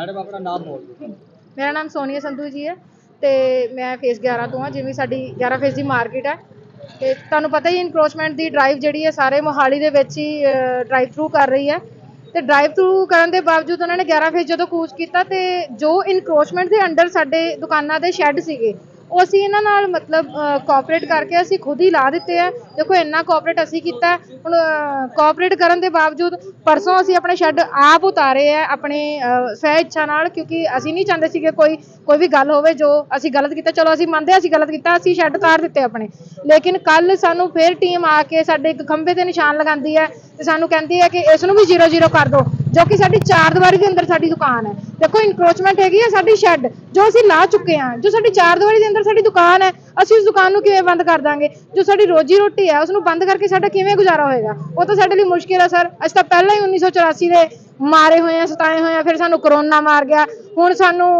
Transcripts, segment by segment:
Madam, ਆਪਣਾ ਨਾਮ ਬੋਲ ਦਿਓ। ਮੇਰਾ ਨਾਮ ਸੋਨੀਆ ਸੰਧੂ ਜੀ ਹੈ ਤੇ ਮੈਂ ਫੇਸ 11 ਤੋਂ ਹਾਂ, ਜਿਵੇਂ ਸਾਡੀ 11 ਫੇਸ ਦੀ ਮਾਰਕੀਟ ਹੈ। ਤੇ ਤੁਹਾਨੂੰ ਪਤਾ ਹੀ ਇਨਕਰੋਚਮੈਂਟ ਦੀ ਡਰਾਈਵ ਜਿਹੜੀ ਹੈ, ਸਾਰੇ ਮੋਹਾਲੀ ਦੇ ਵਿੱਚ ਹੀ ਡਰਾਈਵ ਥਰੂ ਕਰ ਰਹੀ ਹੈ। ਤੇ ਡਰਾਈਵ ਥਰੂ ਕਰਨ ਦੇ ਬਾਵਜੂਦ ਉਹਨਾਂ ਨੇ 11 ਫੇਸ ਜਦੋਂ ਕੂਚ ਕੀਤਾ ਤੇ ਜੋ ਇਨਕਰੋਚਮੈਂਟ ਦੇ ਅੰਡਰ ਸਾਡੇ ਦੁਕਾਨਾਂ ਦੇ ਸ਼ੈੱਡ ਸੀਗੇ ਉਹ ਅਸੀਂ ਇਹਨਾਂ ਨਾਲ ਮਤਲਬ ਕੋਆਪਰੇਟ ਕਰਕੇ ਅਸੀਂ ਖੁਦ ਹੀ ਲਾ ਦਿੱਤੇ ਆ। ਦੇਖੋ, ਇੰਨਾ ਕੋਆਪਰੇਟ ਅਸੀਂ ਕੀਤਾ ਹੁਣ ਕੋਆਪਰੇਟ ਕਰਨ ਦੇ ਬਾਵਜੂਦ ਪਰਸੋਂ ਅਸੀਂ ਆਪਣੇ ਸ਼ੈੱਡ ਆਪ ਉਤਾਰੇ ਆ, ਆਪਣੇ ਸਹਿ ਇੱਛਾ ਨਾਲ, ਕਿਉਂਕਿ ਅਸੀਂ ਨਹੀਂ ਚਾਹੁੰਦੇ ਸੀਗੇ ਕੋਈ ਕੋਈ ਵੀ ਗੱਲ ਹੋਵੇ ਜੋ ਅਸੀਂ ਗਲਤ ਕੀਤਾ। ਚਲੋ, ਅਸੀਂ ਮੰਨਦੇ ਹਾਂ ਅਸੀਂ ਗਲਤ ਕੀਤਾ, ਅਸੀਂ ਸ਼ੈੱਡ ਉਤਾਰ ਦਿੱਤੇ ਆਪਣੇ। ਲੇਕਿਨ ਕੱਲ ਸਾਨੂੰ ਫਿਰ ਟੀਮ ਆ ਕੇ ਸਾਡੇ ਇੱਕ ਖੰਭੇ ਤੇ ਨਿਸ਼ਾਨ ਲਗਾਉਂਦੀ ਹੈ ਤੇ ਸਾਨੂੰ ਕਹਿੰਦੀ ਹੈ ਕਿ ਇਸ ਨੂੰ ਵੀ 00 ਕਰ ਦਿਓ। ਜੋ ਕਿ ਸਾਡੀ ਚਾਰ ਦੀਵਾਰੀ ਦੇ ਅੰਦਰ ਸਾਡੀ ਦੁਕਾਨ ਹੈ। ਦੇਖੋ ਇਨਕਰੋਚਮੈਂਟ ਹੈਗੀ ਹੈ ਸਾਡੀ ਸ਼ੈੱਡ ਜੋ ਅਸੀਂ ਲਾ ਚੁੱਕੇ ਹਾਂ, ਜੋ ਸਾਡੀ ਚਾਰ ਦੀਵਾਰੀ ਦੇ ਅੰਦਰ ਸਾਡੀ ਦੁਕਾਨ ਹੈ, ਅਸੀਂ ਉਸ ਦੁਕਾਨ ਨੂੰ ਕਿਵੇਂ ਬੰਦ ਕਰ ਦਾਂਗੇ? ਜੋ ਸਾਡੀ ਰੋਜੀ ਰੋਟੀ ਹੈ ਉਸ ਨੂੰ ਬੰਦ ਕਰਕੇ ਸਾਡਾ ਕਿਵੇਂ ਗੁਜ਼ਾਰਾ ਹੋਏਗਾ? ਉਹ ਤਾਂ ਸਾਡੇ ਲਈ ਮੁਸ਼ਕਿਲ ਹੈ ਸਰ। ਅਸੀਂ ਤਾਂ ਪਹਿਲਾਂ ਹੀ 1984 ਦੇ ਮਾਰੇ ਹੋਏ ਆ ਸਤਾਏ ਹੋਏ ਆ ਫਿਰ ਸਾਨੂੰ ਕਰੋਨਾ ਮਾਰ ਗਿਆ। ਹੁਣ ਸਾਨੂੰ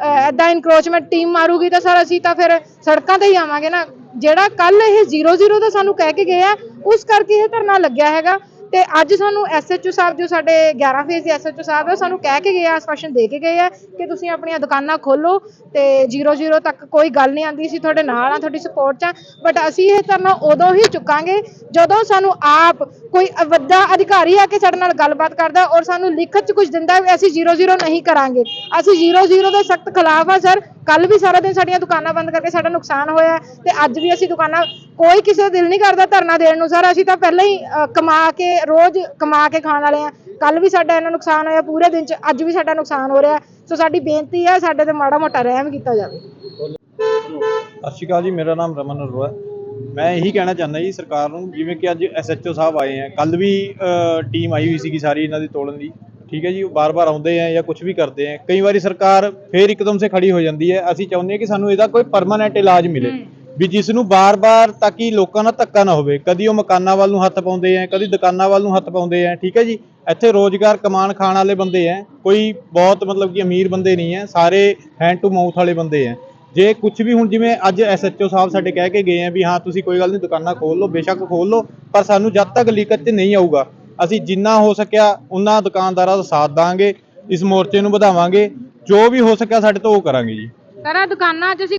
ਐਦਾਂ ਇਨਕਰੋਚਮੈਂਟ ਟੀਮ ਮਾਰੂਗੀ ਤਾਂ, ਸਰ, ਅਸੀਂ ਤਾਂ ਫਿਰ ਸੜਕਾਂ ਤੇ ਹੀ ਆਵਾਂਗੇ ਨਾ। ਜਿਹੜਾ ਕੱਲ ਇਹ 00 ਦਾ ਸਾਨੂੰ ਕਹਿ ਕੇ ਗਏ ਆ, ਉਸ ਕਰਕੇ ਇਹ ਧਰਨਾ ਲੱਗਿਆ ਹੈਗਾ। ਤੇ ਅੱਜ ਸਾਨੂੰ ਐਸਐਚਓ ਸਾਹਿਬ ਜੋ ਸਾਡੇ 11 ਫੇਜ਼ ਦੇ ਐਸਐਚਓ ਸਾਹਿਬ ਹੈ ਸਾਨੂੰ ਕਹਿ ਕੇ ਗਏ ਆ ਆਸਪਾਸ਼ਨ ਦੇ ਕੇ ਗਏ ਆ ਕਿ ਤੁਸੀਂ ਆਪਣੀਆਂ ਦੁਕਾਨਾਂ ਖੋਲੋ ਤੇ 00 ਤੱਕ ਕੋਈ ਗੱਲ ਨਹੀਂ ਆਂਦੀ ਸੀ ਤੁਹਾਡੇ ਨਾਲ ਆ, ਤੁਹਾਡੀ ਸਪੋਰਟ 'ਚ ਆ। ਬਟ ਅਸੀਂ ਇਹ ਧਰਨਾ ਉਦੋਂ ਹੀ ਚੁੱਕਾਂਗੇ ਜਦੋਂ ਸਾਨੂੰ ਆਪ ਕੋਈ ਵੱਡਾ ਅਧਿਕਾਰੀ ਆ ਕੇ ਸਾਡੇ ਨਾਲ ਗੱਲਬਾਤ ਕਰਦਾ ਔਰ ਸਾਨੂੰ ਲਿਖਤ 'ਚ ਕੁਝ ਦਿੰਦਾ ਵੀ ਅਸੀਂ 00 ਨਹੀਂ ਕਰਾਂਗੇ। ਅਸੀਂ 00 ਦੇ ਸਖਤ ਖਿਲਾਫ ਆ, ਸਰ। ਕੱਲ ਵੀ ਸਾਰਾ ਦਿਨ ਸਾਡੀਆਂ ਦੁਕਾਨਾਂ ਬੰਦ ਕਰਕੇ ਸਾਡਾ ਨੁਕਸਾਨ ਹੋਇਆ ਤੇ ਅੱਜ ਵੀ ਅਸੀਂ ਦੁਕਾਨਾਂ ਕੋਈ ਕਿਸੇ ਦਾ ਦਿਲ ਨਹੀਂ ਕਰਦਾ ਧਰਨਾ ਦੇਣ ਨੂੰ ਸਰ ਅਸੀਂ ਤਾਂ ਪਹਿਲਾਂ ਹੀ ਅ, ਕਮਾ ਕੇ ਰੋਜ਼ ਕਮਾ ਕੇ ਖਾਣ ਵਾਲੇ ਆ ਕੱਲ ਵੀ ਸਾਡਾ ਇਹਨਾਂ ਨੁਕਸਾਨ ਹੋਇਆ ਪੂਰੇ ਦਿਨ ਚ ਅੱਜ ਵੀ ਸਾਡਾ ਨੁਕਸਾਨ ਹੋ ਰਿਹਾ। ਸੋ ਸਾਡੀ ਬੇਨਤੀ ਹੈ ਸਾਡੇ ਤੇ ਮਾੜਾ ਮੋਟਾ ਰਹਿਮ ਕੀਤਾ ਜਾਵੇ। ਸਤਿ ਸ਼੍ਰੀ ਅਕਾਲ ਜੀ ਮੇਰਾ ਨਾਮ ਰਮਨ ਅਰੋੜਾ ਹੈ। ਮੈਂ ਇਹੀ ਕਹਿਣਾ ਚਾਹੁੰਦਾ ਜੀ ਸਰਕਾਰ ਨੂੰ ਜਿਵੇਂ ਕਿ ਅੱਜ ਐਸਐਚਓ ਸਾਹਿਬ ਆਏ ਆ। ਕੱਲ ਵੀ ਟੀਮ ਆਈ ਹੋਈ ਸੀਗੀ ਸਾਰੀ ਇਹਨਾਂ ਦੀ ਤੋੜਨ ਦੀ। ਠੀਕ ਹੈ ਜੀ ਉਹ ਬਾਰ-ਬਾਰ ਆਉਂਦੇ ਆ ਜਾਂ ਕੁਝ ਵੀ ਕਰਦੇ ਆ। ਕਈ ਵਾਰੀ ਸਰਕਾਰ ਫੇਰ ਇੱਕਦਮ ਸੇ ਖੜੀ ਹੋ ਜਾਂਦੀ ਹੈ। ਅਸੀਂ ਚਾਹੁੰਦੇ ਹਾਂ ਕਿ ਸਾਨੂੰ ਇਹਦਾ ਕੋਈ ਪਰਮਾਨੈਂਟ ਇਲਾਜ ਮਿਲੇ। ਵੀ ਜਿਸ ਨੂੰ ਬਾਰ-ਬਾਰ ਤਾਂ ਕਿ ਲੋਕਾਂ ਨਾਲ ਧੱਕਾ ਨਾ ਹੋਵੇ। ਕਦੀ ਉਹ ਮਕਾਨਾਂ ਵੱਲ ਨੂੰ ਹੱਥ ਪਾਉਂਦੇ ਆ ਕਦੀ ਦੁਕਾਨਾਂ ਵੱਲ ਨੂੰ ਹੱਥ ਪਾਉਂਦੇ ਆ ਠੀਕ ਹੈ ਜੀ? ਇੱਥੇ ਰੋਜ਼ਗਾਰ ਕਮਾਣ ਖਾਣ ਵਾਲੇ ਬੰਦੇ ਆ ਕੋਈ ਬਹੁਤ ਮਤਲਬ ਕਿ ਅਮੀਰ ਬੰਦੇ ਨਹੀਂ ਆ ਸਾਰੇ ਹੈਂਡ ਟੂ ਮਾਊਥ ਵਾਲੇ ਬੰਦੇ ਆ ਜੇ ਕੁਝ ਵੀ ਹੁਣ ਜਿਵੇਂ ਅੱਜ ਐਸਐਚਓ ਸਾਹਿਬ ਸਾਡੇ ਕਹਿ ਕੇ ਗਏ ਆ ਵੀ ਹਾਂ, ਤੁਸੀਂ ਕੋਈ ਗੱਲ ਨਹੀਂ, ਦੁਕਾਨਾਂ ਖੋਲ ਲਓ, ਬੇਸ਼ੱਕ ਖੋਲ ਲਓ, ਪਰ ਸਾਨੂੰ ਜਦ ਤੱਕ ਲਿਖਤ 'ਚ ਨਹੀਂ ਆਊਗਾ, ਅਸੀਂ ਜਿੰਨਾ ਹੋ ਸਕਿਆ ਉਹਨਾਂ ਦੁਕਾਨਦਾਰਾਂ ਦਾ ਸਾਥ ਦਾਂਗੇ, ਇਸ ਮੋਰਚੇ ਨੂੰ ਵਧਾਵਾਂਗੇ, ਜੋ ਵੀ ਹੋ ਸਕਿਆ ਸਾਡੇ ਤੋਂ ਉਹ ਕਰਾਂਗੇ ਜੀ। ਸਰ ਦੁਕਾਨਾਂ 'ਚ ਅਸੀਂ